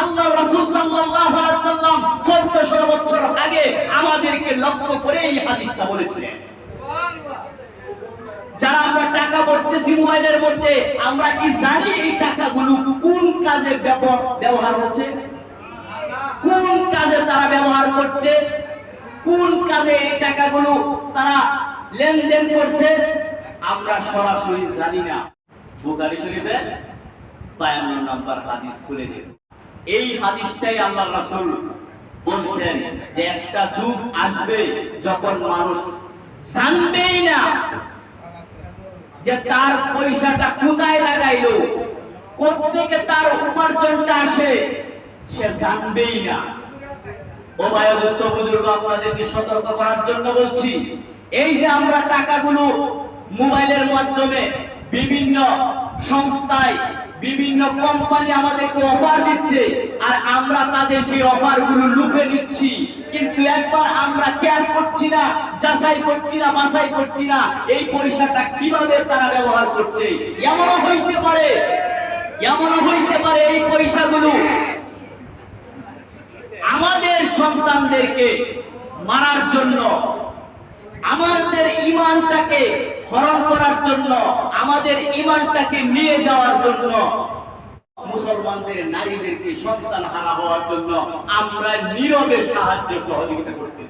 আল্লাহ রাসূল সাল্লাল্লাহু আলাইহি সাল্লাম 1400 বছর আগে আমাদেরকে লক্ষ্য করে এই হাদিসটা বলেছিলেন। যারা আমরা টাকা পড়তেছি মোবাইলের মধ্যে, আমরা কি জানি এই টাকাগুলো কোন কাজে ব্যব- ব্যবহার হচ্ছে? কোন কাজে তারা ব্যবহার করছে? কোন কাজে এই টাকাগুলো তারা লেনদেন করছে? আমরা সরাসরি জানি না। বুখারী শরীফে 52 নাম্বার হাদিস খুলে দেব এই হাদিসটাই আল্লাহ রাসূল বলছেন যে একটা যুগ আসবে যখন মানুষ জানবেই না যে তার পয়সাটা কোথায় লাগাইলো, কোত্থেকে তার উপার্জনটা আসে, সে জানবেই না। ও বায়োদস্ত বুজুর্গ, আপনাদেরকে সতর্ক করার জন্য বলছি, এই যে আমরা টাকাগুলো মোবাইলের মাধ্যমে বিভিন্ন সংস্থায় বিভিন্ন কোম্পানি আমাদেরকে অফার দিচ্ছে, আর আমরা তাদের সেই অফারগুলো লুফে নিচ্ছি। কিন্তু একবার আমরা কেয়ার করছি না, যাচাই করছি না, বাছাই করছি না, এই পয়সাটা কীভাবে তারা ব্যবহার করছে? এমনও হইতে পারে, এমনও হইতে পারে এই পয়সাগুলো আমাদের সন্তানদেরকে মারার জন্য আমাদের ইমানটাকে হরণ জন্য, আমাদের ইমানটাকে নিয়ে যাওয়ার জন্য, মুসলমানদের নারীদেরকে সন্তান হারা হওয়ার জন্য আমরা নীরবে সাহায্য সহযোগিতা করতে